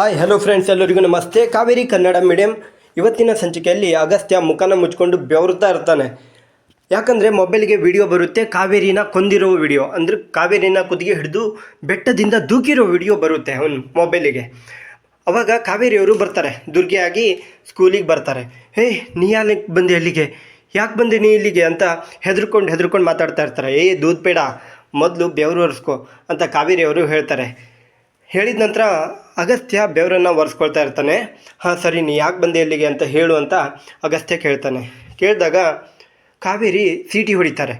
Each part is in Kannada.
ಹಾಯ್ ಹಲೋ ಫ್ರೆಂಡ್ಸ್ ಎಲ್ಲರಿಗೂ ನಮಸ್ತೆ. ಕಾವೇರಿ ಕನ್ನಡ ಮೀಡಿಯಂ ಇವತ್ತಿನ ಸಂಚಿಕೆಯಲ್ಲಿ ಅಗಸ್ತ್ಯ ಮುಖನ ಮುಚ್ಕೊಂಡು ಬೆವರ್ತಾ ಇರ್ತಾನೆ. ಯಾಕಂದರೆ ಮೊಬೈಲ್ಗೆ ವಿಡಿಯೋ ಬರುತ್ತೆ, ಕಾವೇರಿನ ಕೊಂದಿರೋ ವಿಡಿಯೋ ಅಂದರೆ ಕಾವೇರಿನ ಕುದಿಗೆ ಹಿಡಿದು ಬೆಟ್ಟದಿಂದ ದೂಕಿರೋ ವಿಡಿಯೋ ಬರುತ್ತೆ ಅವನು ಮೊಬೈಲಿಗೆ ಅವಾಗ ಕಾವೇರಿಯವರು ಬರ್ತಾರೆ. ದುರ್ಗೆಯಾಗಿ ಸ್ಕೂಲಿಗೆ ಬರ್ತಾರೆ. ಹೇ, ನೀ ಯಾಕೆ ಬಂದೆ ಅಲ್ಲಿಗೆ? ಯಾಕೆ ಬಂದೆ ನೀ ಇಲ್ಲಿಗೆ? ಅಂತ ಹೆದರ್ಕೊಂಡು ಹೆದರ್ಕೊಂಡು ಮಾತಾಡ್ತಾ ಇರ್ತಾರೆ. ಏ ದೂದ್ ಬೇಡ ಮೊದಲು ಬೆವರು ಒರೆಸ್ಕೊ ಅಂತ ಕಾವೇರಿಯವರು ಹೇಳ್ತಾರೆ. ಹೇಳಿದ ನಂತರ ಅಗಸ್ತ್ಯ ಬೆವರನ್ನು ಒರೆಸ್ಕೊಳ್ತಾ ಇರ್ತಾನೆ. ಹಾಂ, ಸರಿ, ನೀ ಯಾಕೆ ಬಂದೆ ಇಲ್ಲಿಗೆ ಅಂತ ಹೇಳು ಅಂತ ಅಗಸ್ತ್ಯ ಕೇಳ್ತಾನೆ. ಕೇಳಿದಾಗ ಕಾವೇರಿ ಸೀಟಿ ಹೊಡಿತಾರೆ.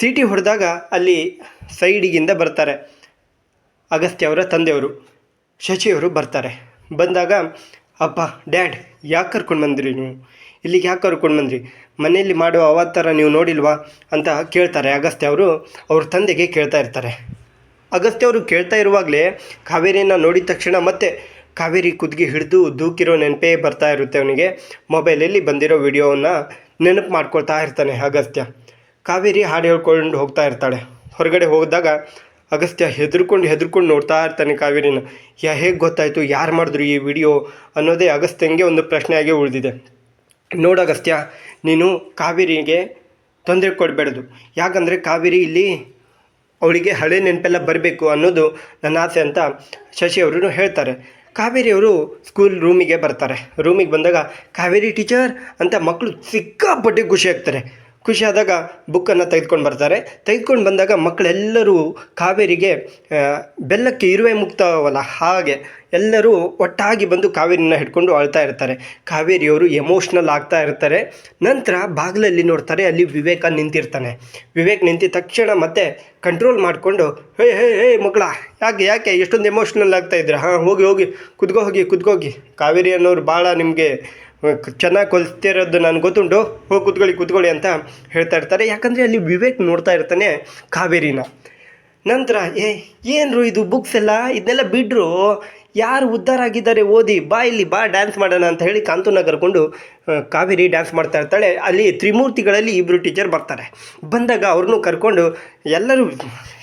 ಸೀಟಿ ಹೊಡೆದಾಗ ಅಲ್ಲಿ ಸೈಡಿಗಿಂದ ಬರ್ತಾರೆ ಅಗಸ್ತ್ಯ ಅವರ ತಂದೆಯವರು. ಶಶಿಯವರು ಬರ್ತಾರೆ. ಬಂದಾಗ ಅಪ್ಪ ಡ್ಯಾಡ್, ಯಾಕೆ ಕರ್ಕೊಂಡು ಬಂದ್ರಿ ನೀವು? ಇಲ್ಲಿಗೆ ಯಾಕೆ ಕರ್ಕೊಂಡು ಬಂದ್ರಿ? ಮನೆಯಲ್ಲಿ ಮಾಡುವ ಅವತ್ತಾರ ನೀವು ನೋಡಿಲ್ವಾ? ಅಂತ ಕೇಳ್ತಾರೆ ಅಗಸ್ತ್ಯ ಅವರು. ಅವ್ರ ತಂದೆಗೆ ಕೇಳ್ತಾ ಇರ್ತಾರೆ. ಅಗಸ್ತ್ಯ ಅವರು ಕೇಳ್ತಾ ಇರುವಾಗಲೇ ಕಾವೇರಿಯನ್ನು ನೋಡಿದ ತಕ್ಷಣ ಮತ್ತೆ ಕಾವೇರಿ ಕುದ್ಗೆ ಹಿಡಿದು ದೂಕಿರೋ ನೆನಪೇ ಬರ್ತಾ ಇರುತ್ತೆ ಅವನಿಗೆ. ಮೊಬೈಲಲ್ಲಿ ಬಂದಿರೋ ವಿಡಿಯೋವನ್ನು ನೆನಪು ಮಾಡ್ಕೊಳ್ತಾ ಇರ್ತಾನೆ ಅಗಸ್ತ್ಯ. ಕಾವೇರಿ ಹಾಡು ಹೇಳ್ಕೊಂಡು ಹೋಗ್ತಾ ಇರ್ತಾಳೆ. ಹೊರಗಡೆ ಹೋದಾಗ ಅಗಸ್ತ್ಯ ಹೆದರ್ಕೊಂಡು ಹೆದರ್ಕೊಂಡು ನೋಡ್ತಾ ಇರ್ತಾನೆ ಕಾವೇರಿನ. ಯಾ, ಹೇಗೆ ಗೊತ್ತಾಯಿತು? ಯಾರು ಮಾಡಿದ್ರು ಈ ವಿಡಿಯೋ? ಅನ್ನೋದೇ ಅಗಸ್ತ್ಯಂಗೆ ಒಂದು ಪ್ರಶ್ನೆಯಾಗಿ ಉಳಿದಿದೆ. ನೋಡು ಅಗಸ್ತ್ಯ, ನೀನು ಕಾವೇರಿಗೆ ತೊಂದರೆ ಕೊಡಬೇಡ್ದು. ಯಾಕಂದರೆ ಕಾವೇರಿ ಇಲ್ಲಿ ಅವಳಿಗೆ ಹಳೆ ನೆನಪೆಲ್ಲ ಬರಬೇಕು ಅನ್ನೋದು ನನ್ನ ಆಸೆ ಅಂತ ಶಶಿಯವರು ಹೇಳ್ತಾರೆ. ಕಾವೇರಿಯವರು ಸ್ಕೂಲ್ ರೂಮಿಗೆ ಬರ್ತಾರೆ. ರೂಮಿಗೆ ಬಂದಾಗ, ಕಾವೇರಿ ಟೀಚರ್ ಅಂತ ಮಕ್ಕಳು ಸಿಕ್ಕಾಪಟ್ಟೆ ಖುಷಿ ಆಗ್ತಾರೆ. ಖುಷಿ ಆದಾಗ ಬುಕ್ಕನ್ನು ತೆಗೆದುಕೊಂಡು ಬರ್ತಾರೆ. ತೆಗೆದುಕೊಂಡು ಬಂದಾಗ ಮಕ್ಕಳೆಲ್ಲರೂ ಕಾವೇರಿಗೆ ಬೆಲ್ಲಕ್ಕೆ ಇರುವೆ ಮುಕ್ತವಲ್ಲ, ಹಾಗೆ ಎಲ್ಲರೂ ಒಟ್ಟಾಗಿ ಬಂದು ಕಾವೇರಿನ ಹಿಡ್ಕೊಂಡು ಅಳ್ತಾ ಇರ್ತಾರೆ. ಕಾವೇರಿಯವರು ಎಮೋಷ್ನಲ್ ಆಗ್ತಾ ಇರ್ತಾರೆ. ನಂತರ ಬಾಗಿಲಲ್ಲಿ ನೋಡ್ತಾರೆ, ಅಲ್ಲಿ ವಿವೇಕ ನಿಂತಿರ್ತಾನೆ. ವಿವೇಕ್ ನಿಂತಿದ ತಕ್ಷಣ ಮತ್ತೆ ಕಂಟ್ರೋಲ್ ಮಾಡಿಕೊಂಡು, ಹೇ ಹೇ ಹೇ, ಮಗಳ, ಯಾಕೆ ಯಾಕೆ ಎಷ್ಟೊಂದು ಎಮೋಷ್ನಲ್ ಆಗ್ತಾ ಇದ್ದೀರಾ? ಹಾಂ, ಹೋಗಿ ಹೋಗಿ ಕುದ್ಗೋ ಹೋಗಿ ಕುದ್ಗೋಗಿ ಕಾವೇರಿ ಅನ್ನೋರು ಭಾಳ ನಿಮಗೆ ಚೆನ್ನಾಗಿ ಕೊಲ್ತಿರೋದು ನಾನು ಗೊತ್ತುಂಟು. ಹೋಗಿ ಕುತ್ಕೊಳ್ಳಿ ಕುತ್ಕೊಳ್ಳಿ ಅಂತ ಹೇಳ್ತಾ ಇರ್ತಾರೆ. ಯಾಕಂದರೆ ಅಲ್ಲಿ ವಿವೇಕ್ ನೋಡ್ತಾ ಇರ್ತಾನೆ ಕಾವೇರಿನ. ನಂತರ, ಏ, ಏನ್ರು ಇದು ಬುಕ್ಸ್ ಎಲ್ಲ? ಇದನ್ನೆಲ್ಲ ಬಿಡ್ರು? ಯಾರು ಉದ್ಧಾರ ಆಗಿದ್ದಾರೆ ಓದಿ, ಬಾ ಇಲ್ಲಿ, ಬಾ ಡ್ಯಾನ್ಸ್ ಮಾಡೋಣ ಅಂತ ಹೇಳಿ ಕಾಂತೂನ ಕರ್ಕೊಂಡು ಕಾವೇರಿ ಡ್ಯಾನ್ಸ್ ಮಾಡ್ತಾ ಇರ್ತಾಳೆ. ಅಲ್ಲಿ ತ್ರಿಮೂರ್ತಿಗಳಲ್ಲಿ ಇಬ್ಬರು ಟೀಚರ್ ಬರ್ತಾರೆ. ಬಂದಾಗ ಅವ್ರನ್ನೂ ಕರ್ಕೊಂಡು ಎಲ್ಲರೂ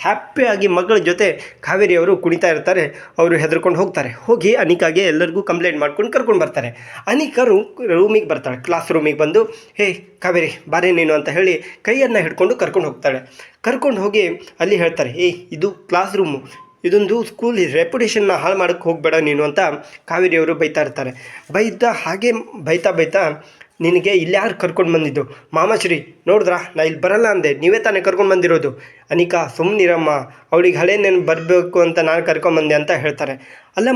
ಹ್ಯಾಪಿಯಾಗಿ ಮಗಳ ಜೊತೆ ಕಾವೇರಿ ಅವರು ಕುಣಿತಾ ಇರ್ತಾರೆ. ಅವರು ಹೆದರ್ಕೊಂಡು ಹೋಗ್ತಾರೆ. ಹೋಗಿ ಅನಿಕಾಗೆ ಎಲ್ಲರಿಗೂ ಕಂಪ್ಲೇಂಟ್ ಮಾಡ್ಕೊಂಡು ಕರ್ಕೊಂಡು ಬರ್ತಾರೆ. ಅನಿಕಾ ರೂಮ್ ರೂಮಿಗೆ ಬರ್ತಾಳೆ. ಕ್ಲಾಸ್ ರೂಮಿಗೆ ಬಂದು, ಹೇ, ಕಾವೇರಿ, ಬಾರೆ ನೀನು ಅಂತ ಹೇಳಿ ಕೈಯನ್ನು ಹಿಡ್ಕೊಂಡು ಕರ್ಕೊಂಡು ಹೋಗ್ತಾಳೆ. ಕರ್ಕೊಂಡು ಹೋಗಿ ಅಲ್ಲಿ ಹೇಳ್ತಾರೆ ಏಯ್ ಇದು ಕ್ಲಾಸ್ ರೂಮು ಇದೊಂದು ಸ್ಕೂಲ್ ರೆಪ್ಯುಟೇಷನ್ನ ಹಾಳು ಮಾಡೋಕ್ಕೆ ಹೋಗಬೇಡ ನೀನು ಅಂತ ಕಾವೇರಿಯವರು ಬೈತಾ ಇರ್ತಾರೆ. ಬೈತಾ ಹಾಗೆ ಬೈತಾ ಬೈತಾ ನಿನಗೆ ಇಲ್ಲಿ ಯಾರು ಕರ್ಕೊಂಡು ಬಂದಿದ್ದು? ಮಾಮಾಶ್ರೀ, ನೋಡಿದ್ರಾ? ನಾ ಇಲ್ಲಿ ಬರಲ್ಲ ಅಂದೆ. ನೀವೇ ತಾನೇ ಕರ್ಕೊಂಡು ಬಂದಿರೋದು. ಅನಿಕಾ ಸುಮ್ಮನಿರಮ್ಮ ಅವಳಿಗೆ ಹಳೆ ನೆನಪು ಬರಬೇಕು ಅಂತ ನಾನು ಕರ್ಕೊಂಬಂದೆ ಅಂತ ಹೇಳ್ತಾರೆ. ಅಲ್ಲ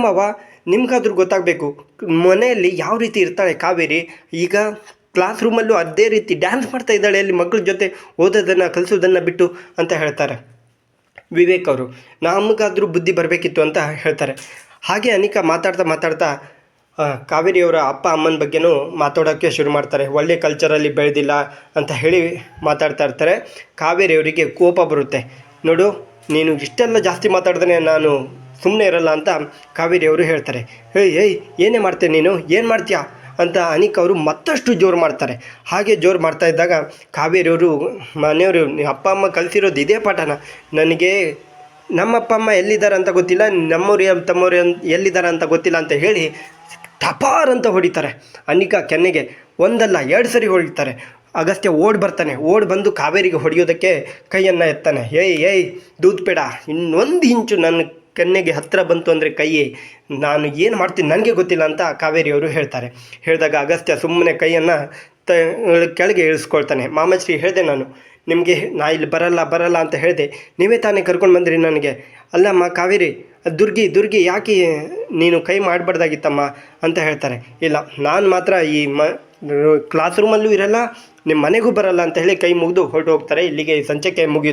ನಿಮ್ಗಾದ್ರೂ ಗೊತ್ತಾಗಬೇಕು. ಮನೆಯಲ್ಲಿ ಯಾವ ರೀತಿ ಇರ್ತಾಳೆ ಕಾವೇರಿ? ಈಗ ಕ್ಲಾಸ್ ರೂಮಲ್ಲೂ ಅದೇ ರೀತಿ ಡ್ಯಾನ್ಸ್ ಮಾಡ್ತಾ ಇದ್ದಾಳೆ ಅಲ್ಲಿ ಮಕ್ಕಳ ಜೊತೆ ಓದೋದನ್ನು, ಕಲಿಸೋದನ್ನು ಬಿಟ್ಟು ಅಂತ ಹೇಳ್ತಾರೆ. ವಿವೇಕ್ ಅವರು, ನಮಗಾದರೂ ಬುದ್ಧಿ ಬರಬೇಕಿತ್ತು ಅಂತ ಹೇಳ್ತಾರೆ. ಹಾಗೆ ಅನಿಕಾ ಮಾತಾಡ್ತಾ ಮಾತಾಡ್ತಾ ಕಾವೇರಿಯವರ ಅಪ್ಪ ಅಮ್ಮನ ಬಗ್ಗೆನೂ ಮಾತಾಡೋಕ್ಕೆ ಶುರು ಮಾಡ್ತಾರೆ. ಒಳ್ಳೆ ಕಲ್ಚರಲ್ಲಿ ಬೆಳೆದಿಲ್ಲ ಅಂತ ಹೇಳಿ ಮಾತಾಡ್ತಾ ಇರ್ತಾರೆ. ಕಾವೇರಿಯವರಿಗೆ ಕೋಪ ಬರುತ್ತೆ. ನೋಡು, ನೀನು ಇಷ್ಟೆಲ್ಲ ಜಾಸ್ತಿ ಮಾತಾಡ್ದೇ ನಾನು ಸುಮ್ಮನೆ ಇರಲ್ಲ ಅಂತ ಕಾವೇರಿಯವರು ಹೇಳ್ತಾರೆ. ಏಯ್ ಏಯ್, ಏನೇ ಮಾಡ್ತೀಯ ನೀನು? ಏನು ಮಾಡ್ತೀಯಾ? ಅಂತ ಅನಿಕ್ ಅವರು ಮತ್ತಷ್ಟು ಜೋರು ಮಾಡ್ತಾರೆ. ಹಾಗೆ ಜೋರು ಮಾಡ್ತಾ ಇದ್ದಾಗ ಕಾವೇರಿಯವರು, ಮನೆಯವರು ಅಪ್ಪ, ಅಮ್ಮ ಕಲಿಸಿರೋದು ಇದೇ ಪಾಠನ. ನನಗೆ ನಮ್ಮ ಅಪ್ಪ, ಅಮ್ಮ ಎಲ್ಲಿದ್ದಾರೆ ಅಂತ ಗೊತ್ತಿಲ್ಲ ನಮ್ಮವ್ರು ತಮ್ಮವ್ರು ಎಲ್ಲಿದ್ದಾರೆ ಅಂತ ಗೊತ್ತಿಲ್ಲ ಅಂತ ಹೇಳಿ ಟಪಾರ್ ಅಂತ ಹೊಡಿತಾರೆ. ಅನಿಕಾ ಕೆನ್ನೆಗೆ ಒಂದಲ್ಲ, ಎರಡು ಸರಿ ಹೊಡಿತಾರೆ. ಅಗಸ್ತ್ಯ ಓಡ್ ಬರ್ತಾನೆ. ಓಡ್ ಬಂದು ಕಾವೇರಿಗೆ ಹೊಡೆಯೋದಕ್ಕೆ ಕೈಯನ್ನು ಎತ್ತಾನೆ. ಏಯ್ ಏಯ್ ದೂದ್ ಬೇಡ ಇನ್ನೊಂದು ಇಂಚು ನನ್ನ ಕೆನ್ನೆಗೆ ಹತ್ತಿರ ಬಂತು ಅಂದರೆ ಕೈ ನಾನು ಏನು ಮಾಡ್ತೀನಿ ನನಗೆ ಗೊತ್ತಿಲ್ಲ ಅಂತ ಕಾವೇರಿಯವರು ಹೇಳ್ತಾರೆ. ಹೇಳಿದಾಗ ಅಗಸ್ತ್ಯ ಸುಮ್ಮನೆ ಕೈಯನ್ನು ತ ಕೆಳಗೆ ಇಳಿಸ್ಕೊಳ್ತಾನೆ. ಮಾಮಶ್ರೀ ಹೇಳಿದೆ ನಾನು, ನಿಮಗೆ ನಾ ಇಲ್ಲಿ ಬರಲ್ಲ ಬರಲ್ಲ ಅಂತ ಹೇಳಿದೆ. ನೀವೇ ತಾನೇ ಕರ್ಕೊಂಡು ಬಂದಿರಿ ನನಗೆ. ಅಲ್ಲಮ್ಮ ಕಾವೇರಿ ದುರ್ಗಿ ದುರ್ಗಿ ಯಾಕೆ ನೀನು ಕೈ ಮಾಡಬಾರ್ದಾಗಿತ್ತಮ್ಮ? ಅಂತ ಹೇಳ್ತಾರೆ. ಇಲ್ಲ, ನಾನು ಮಾತ್ರ ಈ ಮ ಕ್ಲಾಸ್ ರೂಮಲ್ಲೂ ಇರಲ್ಲ ನಿಮ್ಮ ಮನೆಗೂ ಬರಲ್ಲ ಅಂತ ಹೇಳಿ ಕೈ ಮುಗಿದು ಹೊರಟು ಹೋಗ್ತಾರೆ ಇಲ್ಲಿಗೆ ಸಂಚಕ್ಕೆ ಸಂಚಿಕೆ ಮುಗಿಯುತ್ತೆ.